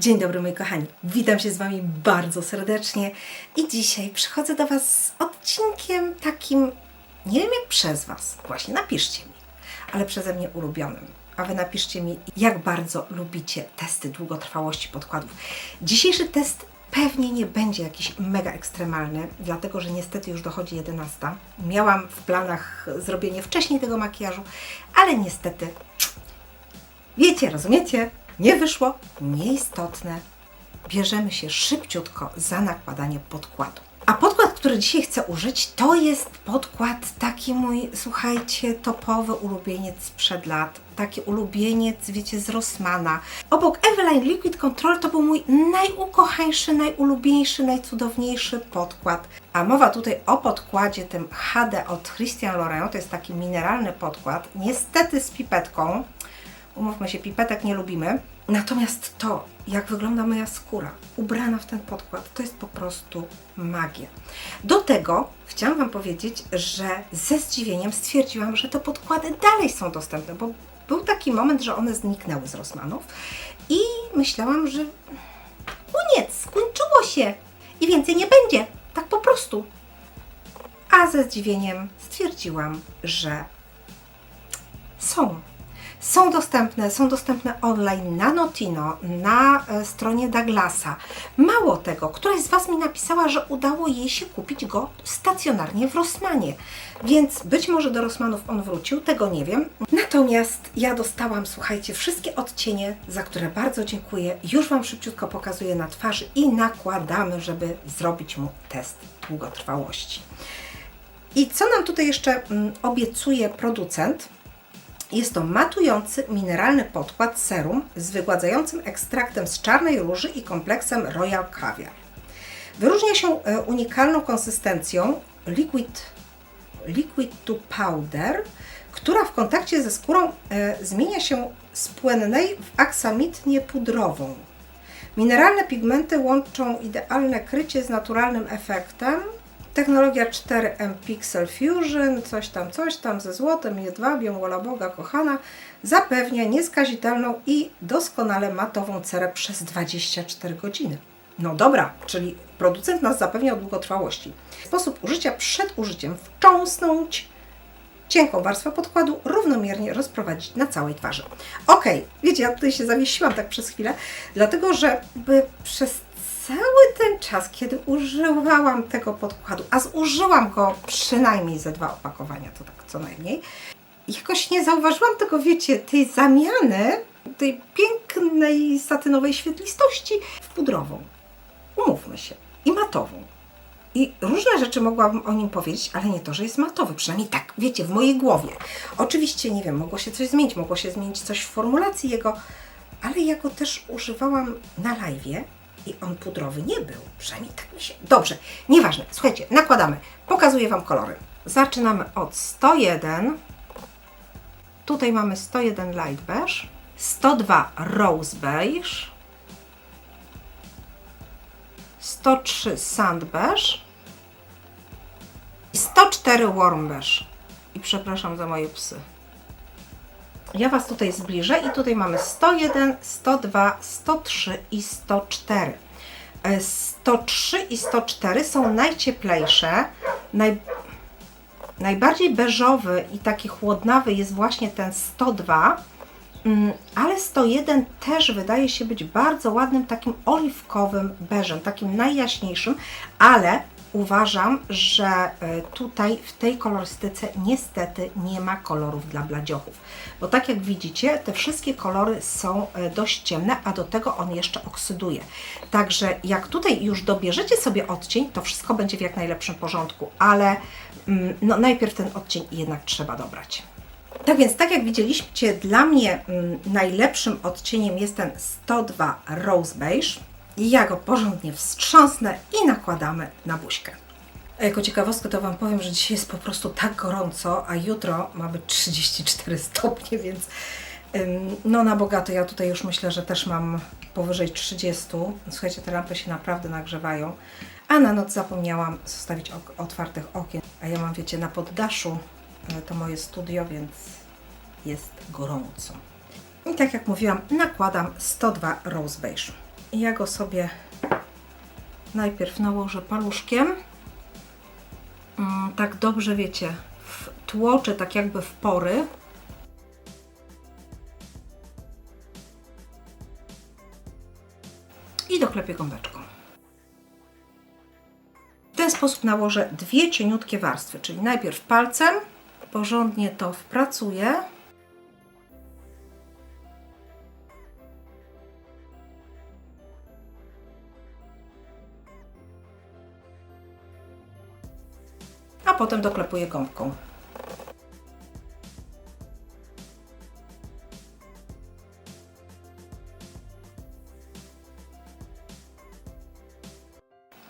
Dzień dobry moi kochani, witam się z Wami bardzo serdecznie i dzisiaj przychodzę do Was z odcinkiem takim, nie wiem jak przez Was, właśnie napiszcie mi, ale przeze mnie ulubionym. A Wy napiszcie mi, jak bardzo lubicie testy długotrwałości podkładów. Dzisiejszy test pewnie nie będzie jakiś mega ekstremalny, dlatego że niestety już dochodzi 11. Miałam w planach zrobienie wcześniej tego makijażu, ale niestety Wiecie, rozumiecie? Nie wyszło, nieistotne. Bierzemy się szybciutko za nakładanie podkładu. A podkład, który dzisiaj chcę użyć, to jest podkład taki mój, słuchajcie, topowy ulubieniec sprzed lat. Taki ulubieniec, wiecie, z Rossmana. Obok Eveline Liquid Control to był mój najukochańszy, najulubieńszy, najcudowniejszy podkład. A mowa tutaj o podkładzie tym HD od Christian Laurent. To jest taki mineralny podkład, niestety z pipetką. Umówmy się, pipetek nie lubimy. Natomiast to, jak wygląda moja skóra, ubrana w ten podkład, to jest po prostu magia. Do tego chciałam Wam powiedzieć, że ze zdziwieniem stwierdziłam, że te podkłady dalej są dostępne, bo był taki moment, że one zniknęły z Rossmanów i myślałam, że koniec, skończyło się i więcej nie będzie. Tak po prostu. A ze zdziwieniem stwierdziłam, że są. Są dostępne, są dostępne online na Notino, na e, stronie Douglasa. Mało tego, któraś z Was mi napisała, że udało jej się kupić go stacjonarnie w Rossmanie. Więc być może do Rossmanów on wrócił, tego nie wiem. Natomiast ja dostałam, słuchajcie, wszystkie odcienie, za które bardzo dziękuję. Już Wam szybciutko pokazuję na twarzy i nakładamy, żeby zrobić mu test długotrwałości. I co nam tutaj jeszcze mm, obiecuje producent? Jest to matujący, mineralny podkład serum z wygładzającym ekstraktem z czarnej róży i kompleksem Royal Caviar. Wyróżnia się e, unikalną konsystencją liquid, liquid to powder, która w kontakcie ze skórą e, zmienia się z płynnej w aksamitnie pudrową. Mineralne pigmenty łączą idealne krycie z naturalnym efektem, Technologia 4M Pixel Fusion, coś tam, coś tam ze złotem, jedwabią, wola Boga kochana, zapewnia nieskazitelną i doskonale matową cerę przez 24 godziny. No dobra, czyli producent nas zapewnia o długotrwałości. Sposób użycia przed użyciem wcząsnąć cienką warstwę podkładu, równomiernie rozprowadzić na całej twarzy. Ok, wiecie, ja tutaj się zawiesiłam tak przez chwilę, dlatego że by przez cały ten czas, kiedy używałam tego podkładu, a zużyłam go przynajmniej ze dwa opakowania, to tak co najmniej, jakoś nie zauważyłam tego, wiecie, tej zamiany, tej pięknej satynowej świetlistości w pudrową. Umówmy się. I matową. I różne rzeczy mogłabym o nim powiedzieć, ale nie to, że jest matowy. Przynajmniej tak, wiecie, w mojej głowie. Oczywiście, nie wiem, mogło się coś zmienić, mogło się zmienić coś w formulacji jego, ale ja go też używałam na live i on pudrowy nie był. Przynajmniej tak mi się. Dobrze, nieważne. Słuchajcie, nakładamy. Pokazuję Wam kolory. Zaczynamy od 101. Tutaj mamy 101 light beige, 102 rose beige, 103 sand beige i 104 warm beige. I przepraszam za moje psy. Ja Was tutaj zbliżę i tutaj mamy 101, 102, 103 i 104. 103 e, i 104 są najcieplejsze, naj, najbardziej beżowy i taki chłodnawy jest właśnie ten 102, mm, ale 101 też wydaje się być bardzo ładnym, takim oliwkowym beżem, takim najjaśniejszym, ale uważam, że e, tutaj w tej kolorystyce niestety nie ma kolorów dla bladziochów. Bo tak jak widzicie, te wszystkie kolory są e, dość ciemne, a do tego on jeszcze oksyduje. Także jak tutaj już dobierzecie sobie odcień, to wszystko będzie w jak najlepszym porządku, ale mm, no, najpierw ten odcień jednak trzeba dobrać. Tak więc, tak jak widzieliście, dla mnie mm, najlepszym odcieniem jest ten 102 Rose Beige. Ja go porządnie wstrząsnę i nakładamy na buźkę. A jako ciekawostkę to Wam powiem, że dzisiaj jest po prostu tak gorąco, a jutro ma być 34 stopnie, więc no na bogato. Ja tutaj już myślę, że też mam powyżej 30. Słuchajcie, te lampy się naprawdę nagrzewają. A na noc zapomniałam zostawić otwartych okien. A ja mam, wiecie, na poddaszu e, to moje studio, więc jest gorąco. I tak jak mówiłam, nakładam 102 Rose Beige. Ja go sobie najpierw nałożę paluszkiem. Mm, Tak dobrze, wiecie, tłoczę tak jakby w pory. I doklepię gąbeczką. W ten sposób nałożę dwie cieniutkie warstwy, czyli najpierw palcem, porządnie to wpracuję. Potem doklepuję gąbką.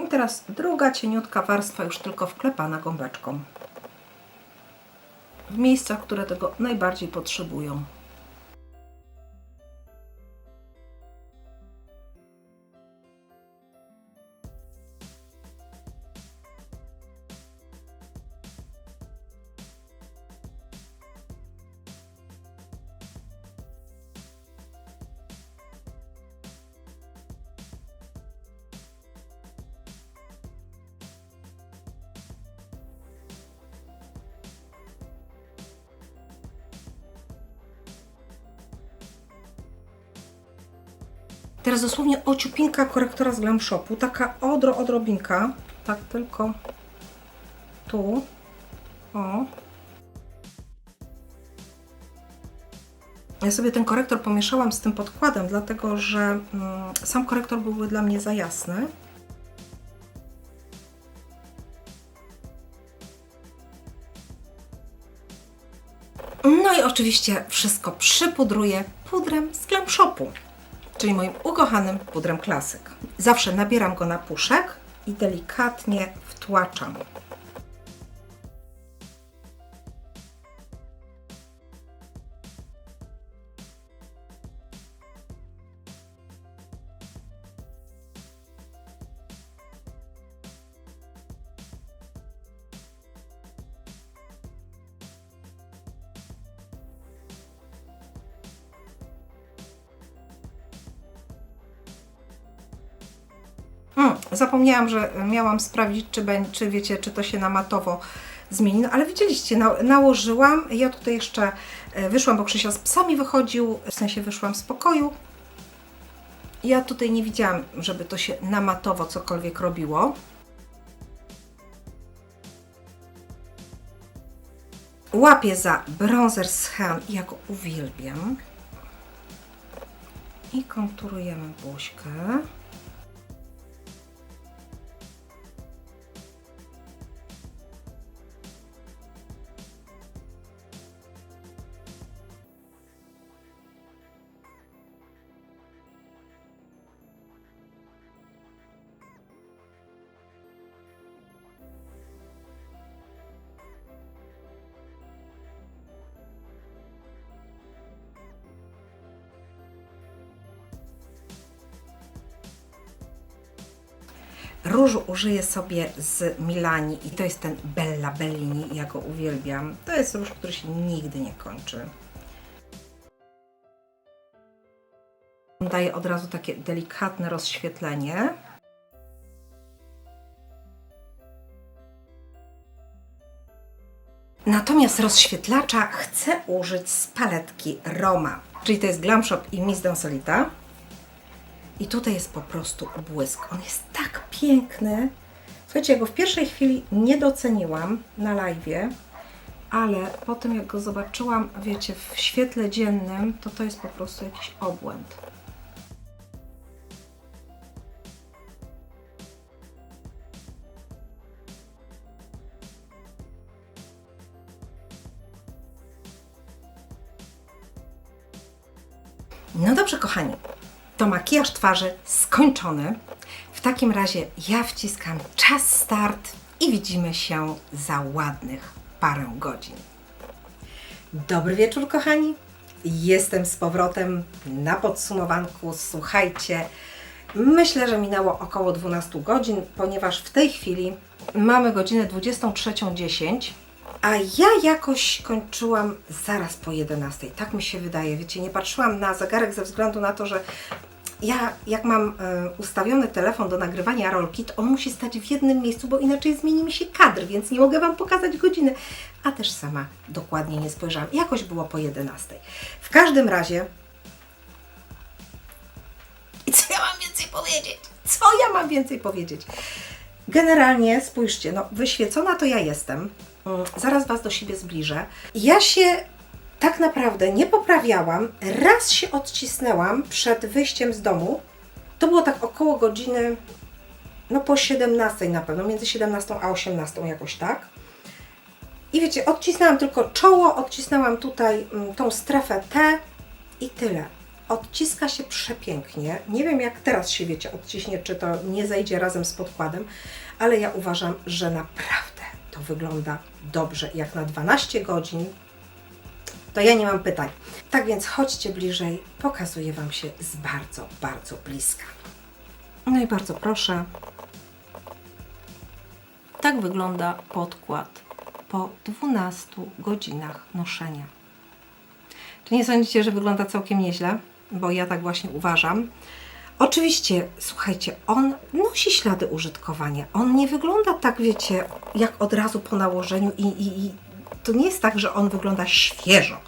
I teraz druga cieniutka warstwa już tylko wklepana gąbeczką. W miejscach, które tego najbardziej potrzebują. Teraz dosłownie ociupinka korektora z Glam Shopu, taka odro, odrobinka, tak tylko tu, o. Ja sobie ten korektor pomieszałam z tym podkładem, dlatego że mm, sam korektor byłby dla mnie za jasny. No i oczywiście wszystko przypudruję pudrem z Glam Shopu czyli moim ukochanym pudrem klasyk. Zawsze nabieram go na puszek i delikatnie wtłaczam. Zapomniałam, że miałam sprawdzić, czy, czy wiecie, czy to się na matowo zmieni. No ale widzieliście, na, nałożyłam. Ja tutaj jeszcze e, wyszłam, bo Krzysia z psami wychodził, w sensie wyszłam z pokoju. Ja tutaj nie widziałam, żeby to się na matowo cokolwiek robiło. Łapię za bronzer z Han, ja go uwielbiam. I konturujemy buźkę. Różu użyję sobie z Milani i to jest ten Bella Bellini, ja go uwielbiam. To jest róż, który się nigdy nie kończy. Daje od razu takie delikatne rozświetlenie. Natomiast rozświetlacza chcę użyć z paletki Roma, czyli to jest Glam Shop i Miss Donsolita. I tutaj jest po prostu błysk. On jest tak piękny. Słuchajcie, ja go w pierwszej chwili nie doceniłam na live, ale po tym jak go zobaczyłam, wiecie, w świetle dziennym, to to jest po prostu jakiś obłęd. No dobrze, kochani, to makijaż twarzy skończony. W takim razie ja wciskam czas start i widzimy się za ładnych parę godzin. Dobry wieczór, kochani. Jestem z powrotem na podsumowanku. Słuchajcie, myślę, że minęło około 12 godzin, ponieważ w tej chwili mamy godzinę 23.10. A ja jakoś kończyłam zaraz po 11. Tak mi się wydaje. Wiecie, nie patrzyłam na zegarek ze względu na to, że ja jak mam e, ustawiony telefon do nagrywania rolki, to on musi stać w jednym miejscu, bo inaczej zmieni mi się kadr, więc nie mogę Wam pokazać godziny. A też sama dokładnie nie spojrzałam. Jakoś było po 11. W każdym razie. I co ja mam więcej powiedzieć? Co ja mam więcej powiedzieć? Generalnie spójrzcie, no wyświecona to ja jestem. Mm, Zaraz Was do siebie zbliżę. Ja się tak naprawdę nie poprawiałam. Raz się odcisnęłam przed wyjściem z domu. To było tak około godziny, no po 17 na pewno, między 17 a 18 jakoś tak. I wiecie, odcisnęłam tylko czoło, odcisnęłam tutaj mm, tą strefę T i tyle. Odciska się przepięknie. Nie wiem, jak teraz się wiecie, odciśnie, czy to nie zejdzie razem z podkładem, ale ja uważam, że naprawdę to wygląda dobrze. Jak na 12 godzin, to ja nie mam pytań. Tak więc chodźcie bliżej, pokazuję Wam się z bardzo, bardzo bliska. No i bardzo proszę. Tak wygląda podkład po 12 godzinach noszenia. Czy nie sądzicie, że wygląda całkiem nieźle? Bo ja tak właśnie uważam. Oczywiście, słuchajcie, on nosi ślady użytkowania. On nie wygląda tak, wiecie, jak od razu po nałożeniu i, i, i to nie jest tak, że on wygląda świeżo,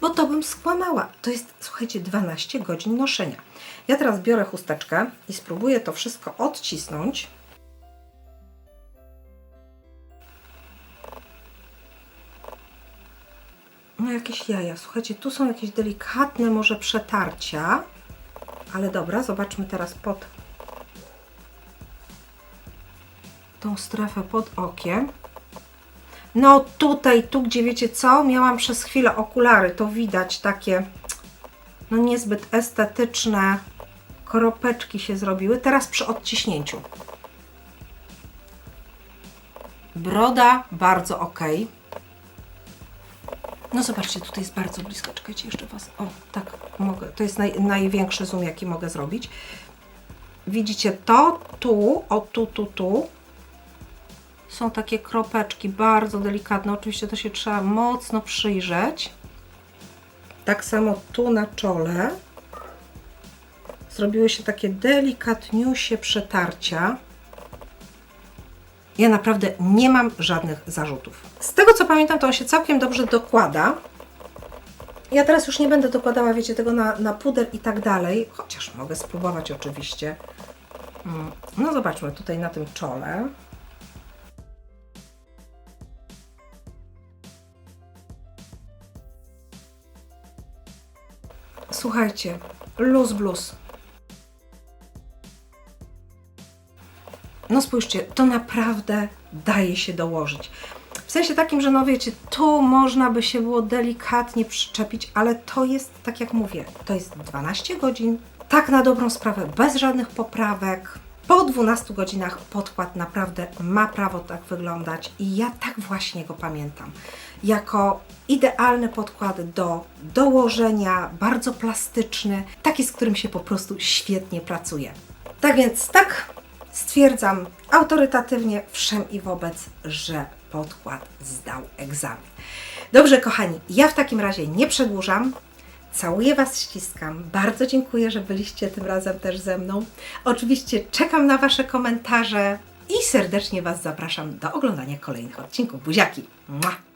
bo to bym skłamała. To jest, słuchajcie, 12 godzin noszenia. Ja teraz biorę chusteczkę i spróbuję to wszystko odcisnąć. No jakieś jaja. Słuchajcie, tu są jakieś delikatne może przetarcia. Ale dobra, zobaczmy teraz pod tą strefę pod okiem. No tutaj, tu gdzie wiecie co, miałam przez chwilę okulary, to widać takie no niezbyt estetyczne kropeczki się zrobiły. Teraz przy odciśnięciu. Broda bardzo ok. No zobaczcie, tutaj jest bardzo blisko. Czekajcie jeszcze Was. O, tak mogę. To jest naj, największy zoom, jaki mogę zrobić. Widzicie to? Tu, o tu, tu, tu. Są takie kropeczki, bardzo delikatne. Oczywiście to się trzeba mocno przyjrzeć. Tak samo tu na czole. Zrobiły się takie delikatniusie przetarcia. Ja naprawdę nie mam żadnych zarzutów. Z tego co pamiętam, to on się całkiem dobrze dokłada. Ja teraz już nie będę dokładała, wiecie, tego na, na puder i tak dalej, chociaż mogę spróbować oczywiście. Mm, No zobaczmy tutaj na tym czole. Słuchajcie, luz blues. No spójrzcie, to naprawdę daje się dołożyć. W sensie takim, że no wiecie, tu można by się było delikatnie przyczepić, ale to jest, tak jak mówię, to jest 12 godzin, tak na dobrą sprawę, bez żadnych poprawek. Po 12 godzinach podkład naprawdę ma prawo tak wyglądać i ja tak właśnie go pamiętam. Jako idealny podkład do dołożenia, bardzo plastyczny, taki, z którym się po prostu świetnie pracuje. Tak więc tak, stwierdzam autorytatywnie wszem i wobec, że podkład zdał egzamin. Dobrze, kochani, ja w takim razie nie przedłużam. Całuję Was, ściskam. Bardzo dziękuję, że byliście tym razem też ze mną. Oczywiście czekam na Wasze komentarze i serdecznie Was zapraszam do oglądania kolejnych odcinków. Buziaki! Mua!